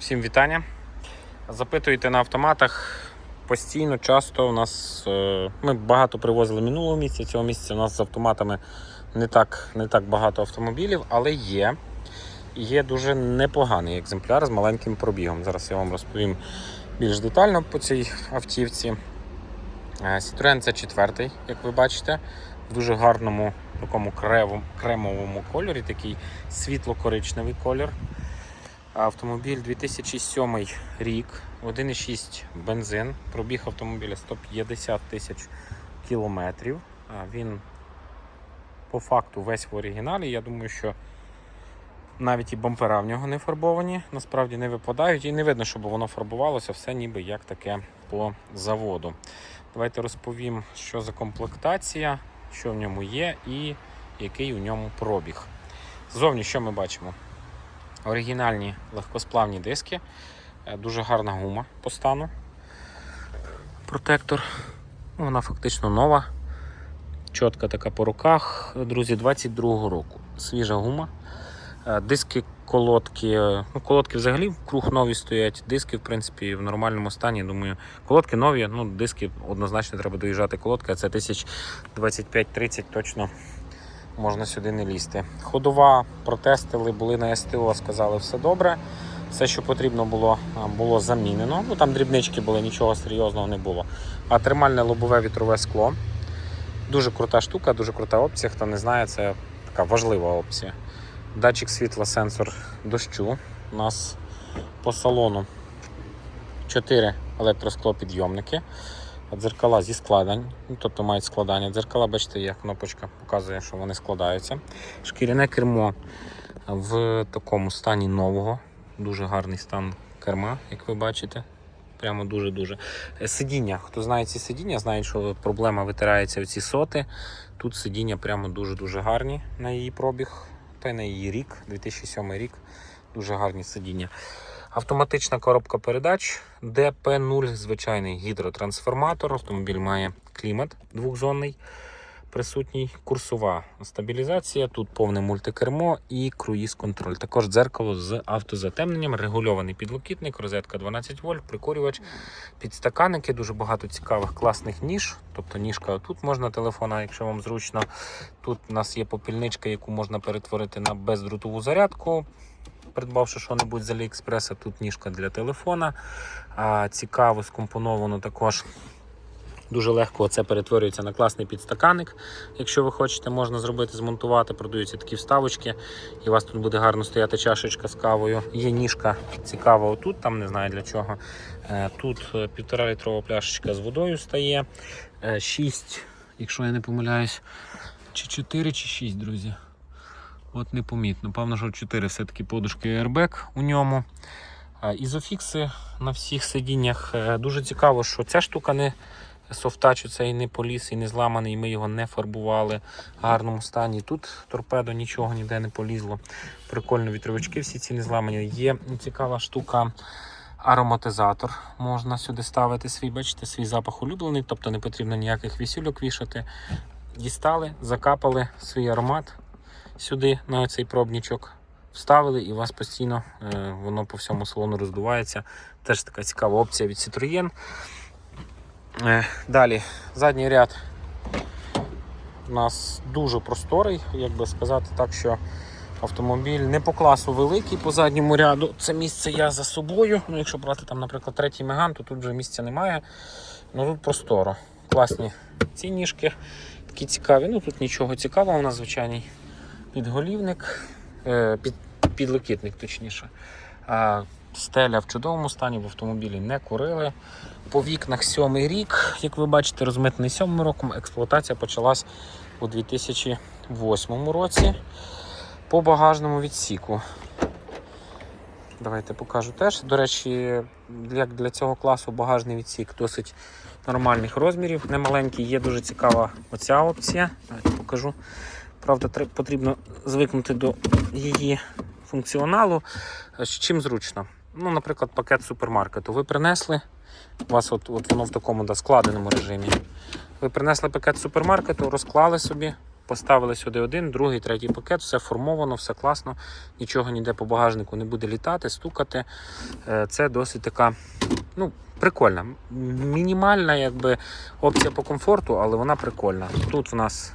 Всім вітання. Запитуєте на автоматах постійно, часто у нас е, ми багато привозили минулого місяця. Цього місяця у нас з автоматами не так, не так багато автомобілів, але є. Є дуже непоганий екземпляр з маленьким пробігом. Зараз я вам розповім більш детально по цій автівці. Е, Citroen c 4 як ви бачите, в дуже гарному такому кремовому кольорі, такий світло-коричневий колір. Автомобіль 2007 рік, 1,6 бензин, пробіг автомобіля 150 тисяч кілометрів. Він по факту весь в оригіналі. Я думаю, що навіть і бампера в нього не фарбовані, насправді не випадають і не видно, щоб воно фарбувалося, все ніби як таке по заводу. Давайте розповім, що за комплектація, що в ньому є і який у ньому пробіг. Ззовні що ми бачимо? Оригінальні легкосплавні диски, е, дуже гарна гума по стану. Протектор. Ну, Вона фактично нова. Чітка така по руках. Друзі, 22-го року. Свіжа гума. Е, Диски, колодки. е, Ну, колодки взагалі круг нові стоять. Диски, в принципі, в нормальному стані. Думаю, колодки нові, ну, диски однозначно треба доїжджати колодки, а це 1025-30 точно можна сюди не лізти. Ходова протестили, були на СТО, сказали, все добре. Все, що потрібно було, було замінено. Ну там дрібнички були, нічого серйозного не було. А термальне лобове вітрове скло. Дуже крута штука, дуже крута опція. Хто не знає, це така важлива опція. Датчик світла, сенсор дощу. У нас по салону 4 електросклопідйомники. Дзеркала зі складань, ну, тобто мають складання. Дзеркала, бачите, є кнопочка, показує, що вони складаються. Шкіряне кермо в такому стані нового. Дуже гарний стан керма, як ви бачите. Прямо дуже-дуже. Е, Сидіння. Хто знає ці сидіння, знає, що проблема витирається в ці соти. Тут сидіння прямо дуже-дуже гарні на її пробіг, та й на її рік, 2007 рік. Дуже гарні сидіння. Автоматична коробка передач, ДП0, звичайний гідротрансформатор. Автомобіль має клімат двохзонний, присутній, курсова стабілізація, тут повне мультикермо і круїз-контроль. Також дзеркало з автозатемненням, регульований підлокітник, розетка 12 вольт, прикурювач, підстаканники, дуже багато цікавих класних ніж. Тобто ніжка тут можна телефона, якщо вам зручно. Тут у нас є попільничка, яку можна перетворити на бездрутову зарядку придбавши що-небудь з Аліекспреса, тут ніжка для телефона. А, цікаво скомпоновано також. Дуже легко це перетворюється на класний підстаканник. Якщо ви хочете, можна зробити, змонтувати, продаються такі вставочки, і у вас тут буде гарно стояти чашечка з кавою. Є ніжка цікава отут, там не знаю для чого. Е, Тут е, півтора літрова пляшечка з водою стає. 6, якщо я не помиляюсь, чи 4, чи 6, друзі. От непомітно. Певно, що 4 все-таки подушки airbag у ньому. Ізофікси на всіх сидіннях. Е, Дуже цікаво, що ця штука не софтач, цей не поліз і не зламаний, ми його не фарбували в гарному стані. Тут торпедо нічого ніде не полізло. Прикольно, вітровички всі ці не зламані. Є цікава штука. Ароматизатор можна сюди ставити свій, бачите, свій запах улюблений, тобто не потрібно ніяких вісюльок вішати. Дістали, закапали свій аромат сюди на цей пробничок. Вставили і у вас постійно е, воно по всьому салону роздувається. Теж така цікава опція від Citroën. Е, далі, задній ряд у нас дуже просторий, як би сказати так, що автомобіль не по класу великий по задньому ряду. Це місце я за собою. Ну, якщо брати там, наприклад, третій меган, то тут вже місця немає. Ну тут просторо. Класні ці ніжки, такі цікаві. Ну тут нічого цікавого, у нас звичайний підголівник, е, під, підлокітник точніше. Стеля в чудовому стані, в автомобілі не курили. По вікнах сьомий рік, як ви бачите, розмитний сьомим роком. Експлуатація почалась у 2008 році. По багажному відсіку. Давайте покажу теж. До речі, як для цього класу багажний відсік досить нормальних розмірів, немаленький. Є дуже цікава оця опція. Давайте покажу. Правда, потрібно звикнути до її функціоналу. Е, чим зручно? Ну, наприклад, пакет супермаркету. Ви принесли, у вас от, от воно в такому да, складеному режимі. Ви принесли пакет супермаркету, розклали собі Поставили сюди один, другий, третій пакет, все формовано, все класно, нічого ніде по багажнику не буде літати, стукати. Е, Це досить така ну, прикольна. Мінімальна якби, опція по комфорту, але вона прикольна. Тут в нас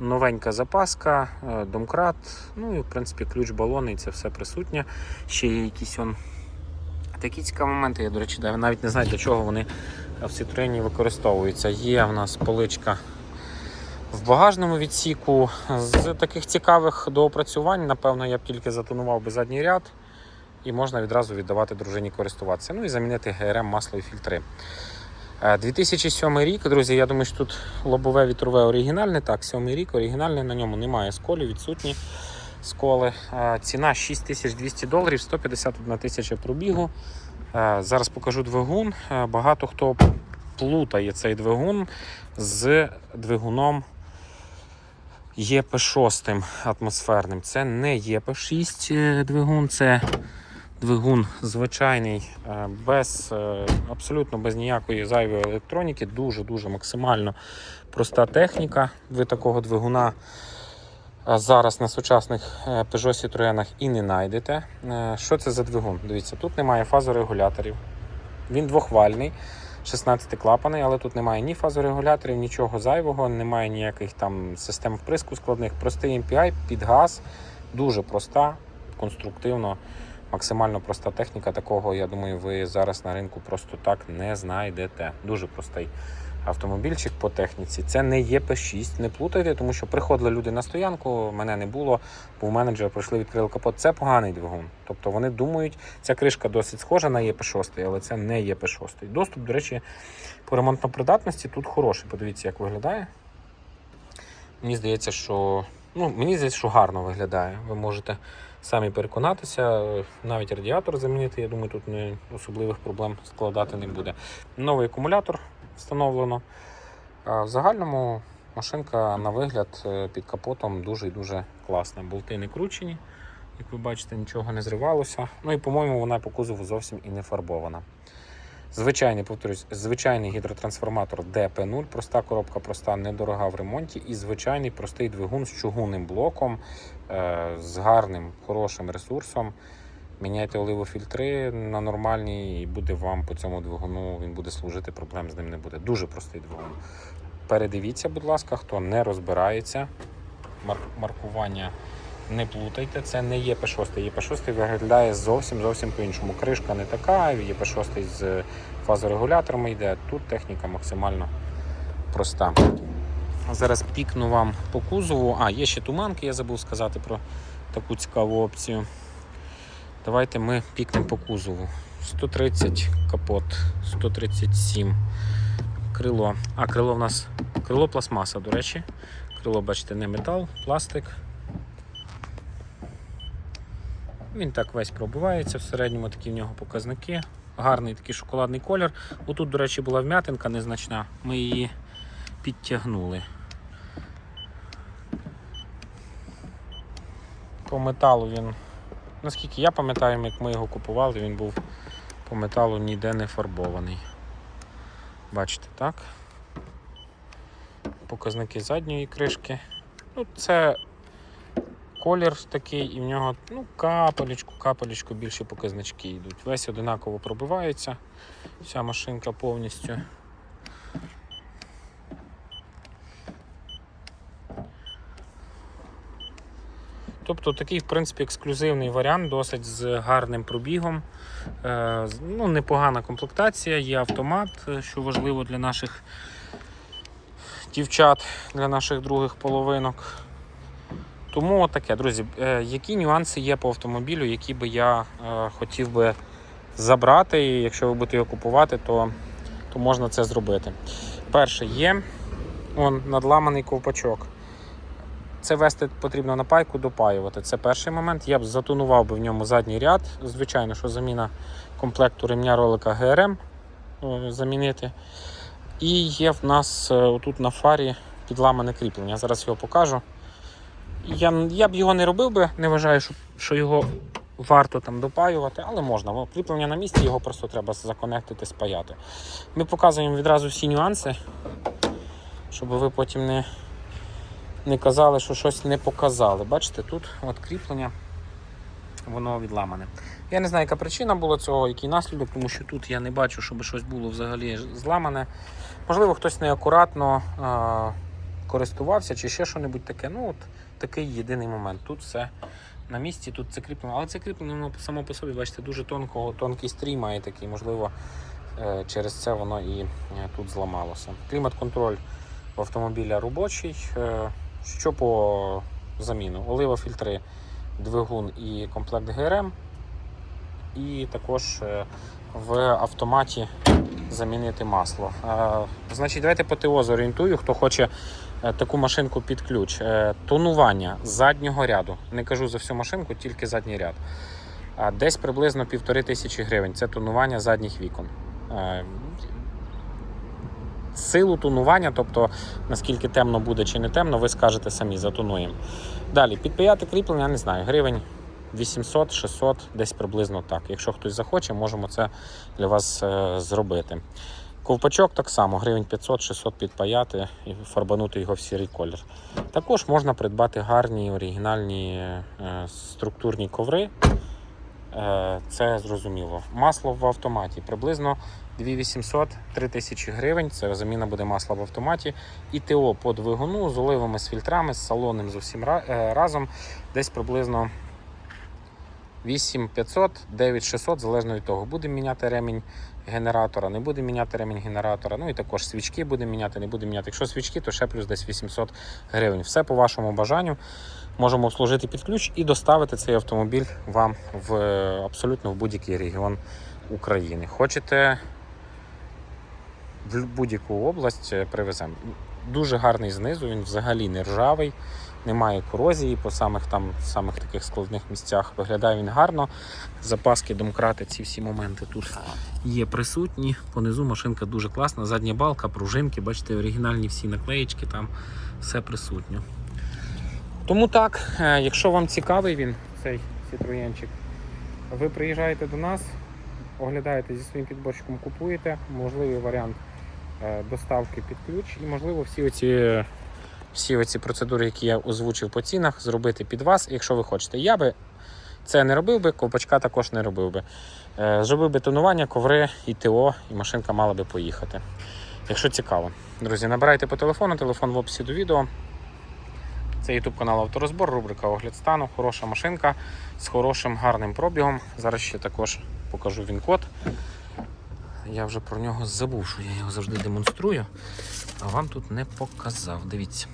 новенька запаска, е, домкрат, ну і в принципі ключ балони, і це все присутнє. Ще є якісь он. Такі цікаві моменти, я, до речі, навіть не знаю, для чого вони в Citroën використовуються. Є в нас поличка в багажному відсіку. З таких цікавих доопрацювань, напевно, я б тільки затонував би задній ряд і можна відразу віддавати дружині користуватися. Ну і замінити ГРМ масло і фільтри. Е, 2007 рік, друзі, я думаю, що тут лобове вітрове оригінальне. Так, 7 рік оригінальне, на ньому немає сколів, відсутні сколи. Е, Ціна 6200 доларів, 151 тисяча пробігу. Е, Зараз покажу двигун. Е, Багато хто плутає цей двигун з двигуном ЄП6 атмосферним. Це не ЄП6 е, двигун, це двигун звичайний, е, без, е, абсолютно без ніякої зайвої електроніки. Дуже-дуже максимально проста техніка. Ви такого двигуна е, зараз на сучасних Peugeot Citroën і не знайдете. Що це за двигун? Дивіться, тут немає фазорегуляторів. Він двохвальний. 16 клапаний, але тут немає ні фазорегуляторів, нічого зайвого, немає ніяких там систем вприску складних. Простий MPI під газ, дуже проста, конструктивно, максимально проста техніка. Такого, я думаю, ви зараз на ринку просто так не знайдете. Дуже простий автомобільчик по техніці. Це не ЄП6, не плутайте, тому що приходили люди на стоянку, мене не було, був менеджер, прийшли, відкрили капот. Це поганий двигун. Тобто вони думають, ця кришка досить схожа на ЄП6, але це не ЄП6. Доступ, до речі, по ремонтно-придатності тут хороший. Подивіться, як виглядає. Мені здається, що ну, мені здається, що гарно виглядає. Ви можете самі переконатися, навіть радіатор замінити. Я думаю, тут не особливих проблем складати не буде. Новий акумулятор встановлено. А в загальному машинка на вигляд е, під капотом дуже і дуже класна. Болти не кручені, як ви бачите, нічого не зривалося. Ну і, по-моєму, вона по кузову зовсім і не фарбована. Звичайний, повторюсь, звичайний гідротрансформатор DP0, проста коробка, проста, недорога в ремонті, і звичайний простий двигун з чугунним блоком, з гарним, хорошим ресурсом. Міняйте оливофільтри на нормальні, і буде вам по цьому двигуну, він буде служити, проблем з ним не буде. Дуже простий двигун. Передивіться, будь ласка, хто не розбирається. Маркування не плутайте, це не ЄП6. ЄП6 виглядає зовсім зовсім по-іншому. Кришка не така, ЄП6 з фазорегуляторами йде. Тут техніка максимально проста. Зараз пікну вам по кузову. А, є ще туманки, я забув сказати про таку цікаву опцію. Давайте ми пікнемо по кузову. 130 капот, 137 крило. А, крило в нас крило пластмаса, до речі. Крило, бачите, не метал, пластик. Він так весь пробивається, в середньому такі в нього показники. Гарний такий шоколадний колір. Отут, до речі, була вм'ятинка незначна, ми її підтягнули. По металу він, наскільки я пам'ятаю, як ми його купували, він був по металу ніде не фарбований. Бачите, так? Показники задньої кришки. Ну, це колір такий, і в нього ну, капелечку, капелечку більші показнички йдуть. Весь одинаково пробивається, вся машинка повністю. Тобто такий, в принципі, ексклюзивний варіант, досить з гарним пробігом. Е, ну, непогана комплектація, є автомат, е, що важливо для наших дівчат, для наших других половинок. Тому таке, друзі, е, які нюанси є по автомобілю, які би я хотів би забрати, і якщо ви будете його купувати, то, то можна це зробити. Перше, є он, надламаний ковпачок. Це вести потрібно на пайку, допаювати. Це перший момент. Я б затонував би в ньому задній ряд. Звичайно, що заміна комплекту ремня ролика ГРМ е, замінити. І є в нас е, отут на фарі підламане кріплення. Зараз його покажу. Я, я б його не робив би, не вважаю, що, що його варто там допаювати, але можна. Кріплення на місці, його просто треба законектити, спаяти. Ми показуємо відразу всі нюанси, щоб ви потім не, не казали, що щось не показали. Бачите, тут от кріплення, воно відламане. Я не знаю, яка причина була цього, який наслідок, тому що тут я не бачу, щоб щось було взагалі зламане. Можливо, хтось неакуратно а, користувався чи ще що-небудь таке. Ну, от такий єдиний момент. Тут все на місці, тут це кріплено. Але це кріплено воно само по собі, бачите, дуже тонкого, тонкий стрій має такий, можливо, е, через це воно і е, тут зламалося. Клімат-контроль автомобіля робочий. Що по заміну? Олива фільтри, двигун і комплект ГРМ. І також е, в автоматі замінити масло. Е, Значить, давайте по ТО зорієнтую, хто хоче е, таку машинку під ключ. Тонування заднього ряду. Не кажу за всю машинку, тільки задній ряд. Десь приблизно півтори тисячі гривень. Це тонування задніх вікон. Силу тонування, тобто наскільки темно буде чи не темно, ви скажете самі, затонуємо. Далі, підпаяти кріплення, не знаю, гривень 800-600, десь приблизно так. Якщо хтось захоче, можемо це для вас е, зробити. Ковпачок так само, гривень 500-600 підпаяти і фарбанути його в сірий колір. Також можна придбати гарні оригінальні е, структурні коври. Е, Це зрозуміло. Масло в автоматі приблизно 2800-3000 гривень. Це заміна буде масла в автоматі. І ТО по двигуну з оливами, з фільтрами, з салонним з усім е, разом десь приблизно 8500, 9600, залежно від того, будемо міняти ремінь генератора, не будемо міняти ремінь генератора. Ну і також свічки будемо міняти, не будемо міняти. Якщо свічки, то ще плюс десь 800 гривень. Все по вашому бажанню. Можемо обслужити під ключ і доставити цей автомобіль вам в абсолютно в будь-який регіон України. Хочете в будь-яку область е, привеземо. Дуже гарний знизу, він взагалі не ржавий, немає корозії по самих там самих таких складних місцях. Виглядає він гарно. Запаски, домкрати, ці всі моменти тут є присутні. Понизу машинка дуже класна. Задня балка, пружинки, бачите, оригінальні всі наклеїчки, там все присутньо. Тому так, е, якщо вам цікавий він, цей Citroenчик, ви приїжджаєте до нас, оглядаєте зі своїм підборщиком, купуєте, можливий варіант доставки під ключ, і можливо всі оці, всі оці процедури, які я озвучив по цінах, зробити під вас, якщо ви хочете. Я би це не робив би, ковпачка також не робив би. Е, Зробив би тонування, коври і ТО, і машинка мала би поїхати. Якщо цікаво. Друзі, набирайте по телефону, телефон в описі до відео. Це YouTube канал Авторозбор, рубрика Огляд стану. Хороша машинка з хорошим гарним пробігом. Зараз ще також покажу він-код. Я вже про нього забув, що я його завжди демонструю, а вам тут не показав. Дивіться.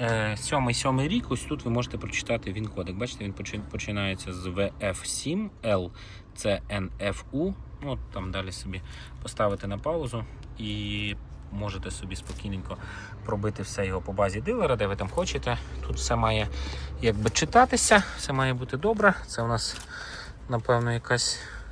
Е, Сьомий сьомий рік, ось тут ви можете прочитати він кодик. Бачите, він починається з VF7, L, це NFU. Ну, там далі собі поставити на паузу і можете собі спокійненько пробити все його по базі дилера, де ви там хочете. Тут все має якби читатися, все має бути добре. Це у нас, напевно, якась е,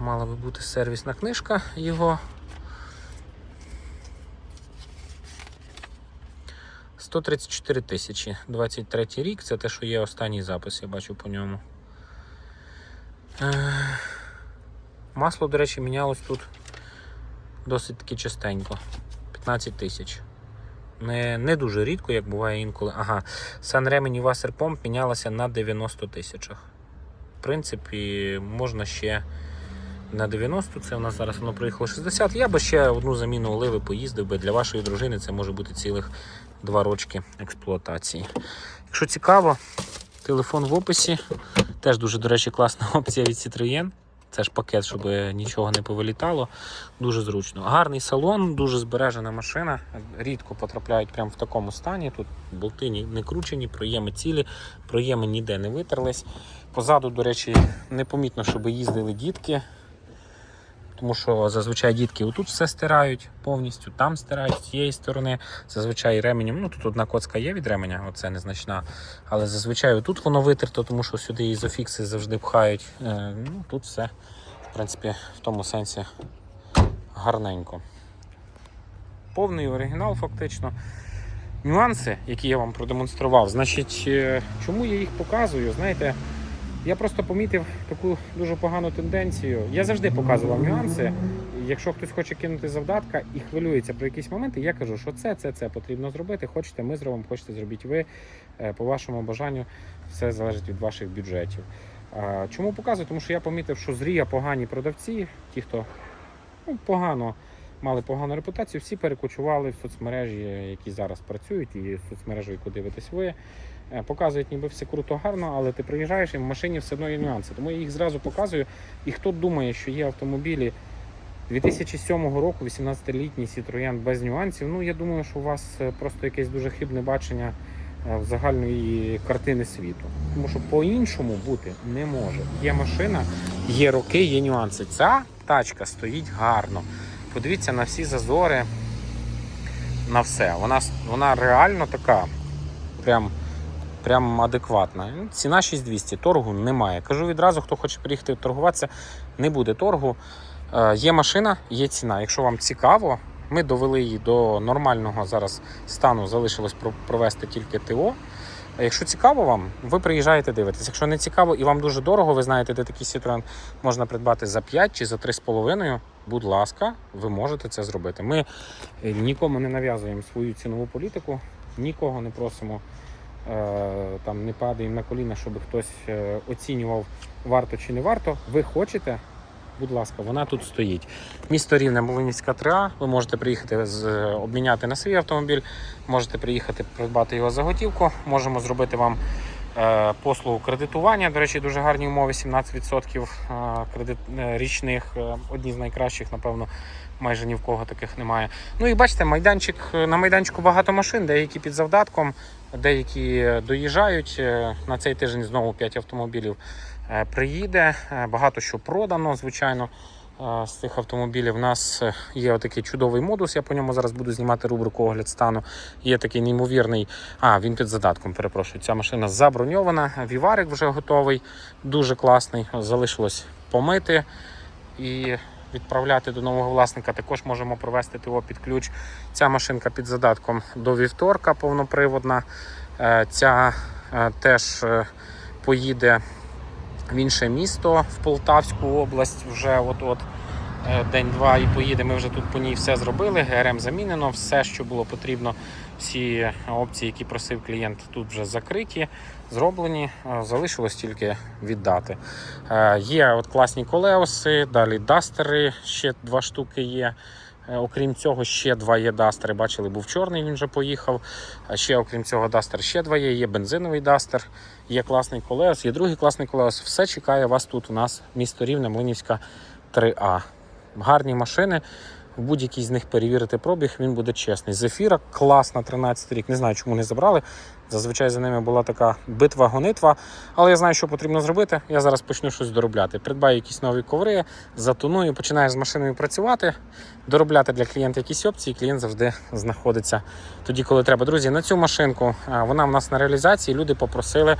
мала би бути сервісна книжка його. 134 тисячі, 23 рік, це те, що є останній запис, я бачу по ньому. Е, Масло, до речі, мінялось тут досить таки частенько. 15 тисяч. Не, не дуже рідко, як буває інколи. Ага, Сан-Ремені і Васерпомп мінялася на 90 тисячах. В принципі, можна ще на 90, це у нас зараз воно проїхало 60. Я би ще одну заміну оливи поїздив би. Для вашої дружини це може бути цілих 2 рочки експлуатації. Якщо цікаво, телефон в описі. Теж дуже, до речі, класна опція від Citroën. Це ж пакет, щоб нічого не повилітало. Дуже зручно. Гарний салон, дуже збережена машина. Рідко потрапляють прямо в такому стані. Тут болти не кручені, проєми цілі, проєми ніде не витерлись. Позаду, до речі, непомітно, щоб їздили дітки. Тому що зазвичай дітки отут все стирають повністю, там стирають з цієї сторони. Зазвичай ременем, ну тут одна коцка є від ременя, оце незначна. Але зазвичай тут воно витерто, тому що сюди ізофікси завжди пхають. Е, Ну, тут все, в принципі, в тому сенсі гарненько. Повний оригінал, фактично. Нюанси, які я вам продемонстрував, значить, е, чому я їх показую? Знаєте, Я просто помітив таку дуже погану тенденцію. Я завжди показував нюанси. Якщо хтось хоче кинути завдатка і хвилюється про якісь моменти, я кажу, що це, це, це потрібно зробити. Хочете, ми зробимо, хочете зробіть ви. Е, По вашому бажанню все залежить від ваших бюджетів. Чому показую? Тому що я помітив, що зрія погані продавці, ті, хто ну, погано мали погану репутацію, всі перекочували в соцмережі, які зараз працюють, і соцмережу, яку дивитесь ви. Е, Показують, ніби все круто, гарно, але ти приїжджаєш і в машині все одно є нюанси. Тому я їх зразу показую. І хто думає, що є автомобілі 2007 року, 18-літній Citroën без нюансів, ну я думаю, що у вас е, просто якесь дуже хибне бачення е, загальної картини світу. Тому що по-іншому бути не може. Є машина, є роки, є нюанси. Ця тачка стоїть гарно. Подивіться на всі зазори, на все. Вона, вона реально така, прям, прям адекватна. Ну, Ціна 6200, торгу немає. Кажу відразу, хто хоче приїхати торгуватися, не буде торгу. Е, Є машина, є ціна. Якщо вам цікаво, ми довели її до нормального зараз стану, залишилось про- провести тільки ТО. Якщо цікаво вам, ви приїжджаєте дивитесь. Якщо не цікаво і вам дуже дорого, ви знаєте, де такий Citroen можна придбати за 5 чи за 3,5, будь ласка, ви можете це зробити. Ми е, нікому не нав'язуємо свою цінову політику, нікого не просимо, там не падаємо на коліна, щоб хтось е, оцінював варто чи не варто. Ви хочете, будь ласка, вона тут стоїть. Місто Рівне, Молинівська 3А. Ви можете приїхати з, обміняти на свій автомобіль, можете приїхати придбати його за готівку. Можемо зробити вам е, послугу кредитування. До речі, дуже гарні умови, 17% е, кредит, е, річних, е, одні з найкращих, напевно. Майже ні в кого таких немає. Ну і бачите, майданчик на майданчику багато машин, деякі під завдатком, деякі доїжджають. Е, На цей тиждень знову 5 автомобілів е, приїде. Е, Багато що продано, звичайно. З цих автомобілів У нас є отакий чудовий модус. Я по ньому зараз буду знімати рубрику огляд стану. Є такий неймовірний. А, він під задатком, перепрошую. Ця машина заброньована. Віварик вже готовий, дуже класний. Залишилось помити і відправляти до нового власника. Також можемо провести ТО під ключ. Ця машинка під задатком до вівторка повноприводна. Е, Ця е, теж е, поїде в інше місто в Полтавську область вже от-от. День-два і поїде. Ми вже тут по ній все зробили. ГРМ замінено, все, що було потрібно, всі опції, які просив клієнт, тут вже закриті, зроблені. Е, Залишилось тільки віддати. Е, Є от класні колеоси, далі дастери, ще два штуки є. Е, Окрім цього, ще два є дастери. Бачили, був чорний, він вже поїхав. А ще, окрім цього, дастер ще два є. Є бензиновий дастер, є класний колеос, є другий класний колеос. Все чекає вас тут у нас, місто Рівне, Млинівська 3А. Гарні машини. В будь-якій з них перевірити пробіг, він буде чесний. Зефіра класна, 13 рік. Не знаю, чому не забрали. Зазвичай за ними була така битва-гонитва. Але я знаю, що потрібно зробити. Я зараз почну щось доробляти. Придбаю якісь нові коври, затоную, починаю з машиною працювати, доробляти для клієнта якісь опції. Клієнт завжди знаходиться тоді, коли треба. Друзі, на цю машинку вона в нас на реалізації. Люди попросили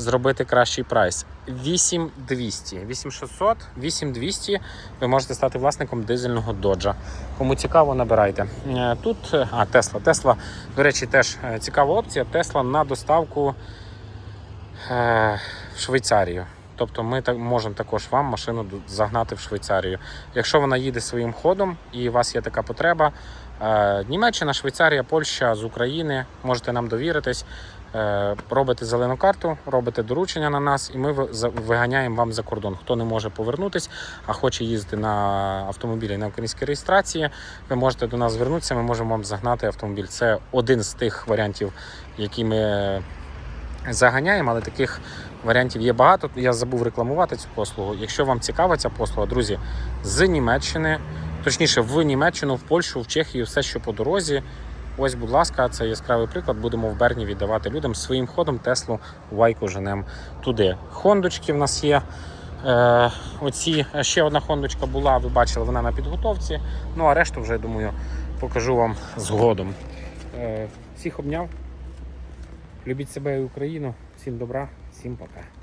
зробити кращий прайс. 8200, 8600, 8200. Ви можете стати власником дизельного доджа. Кому цікаво, набирайте. Е, Тут, е, а, Тесла. Тесла, до речі, теж е, цікава опція. Тесла на доставку в Швейцарію. Тобто ми так можемо також вам машину загнати в Швейцарію. Якщо вона їде своїм ходом і у вас є така потреба, Німеччина, Швейцарія, Польща з України, можете нам довіритись. Е, Робите зелену карту, робите доручення на нас, і ми виганяємо вам за кордон. Хто не може повернутись, а хоче їздити на автомобілі на українській реєстрації, ви можете до нас звернутися, ми можемо вам загнати автомобіль. Це один з тих варіантів, які ми заганяємо, але таких варіантів є багато. Я забув рекламувати цю послугу. Якщо вам цікава ця послуга, друзі, з Німеччини, точніше, в Німеччину, в Польщу, в Чехію, все, що по дорозі. Ось, будь ласка, це яскравий приклад. Будемо в Берні віддавати людям своїм ходом Теслу Вайку женем туди. Хондочки в нас є. Е, оці ще одна хондочка була, ви бачили, вона на підготовці. Ну а решту вже думаю покажу вам згодом. Е, всіх обняв. Любіть себе і Україну. Всім добра, всім пока.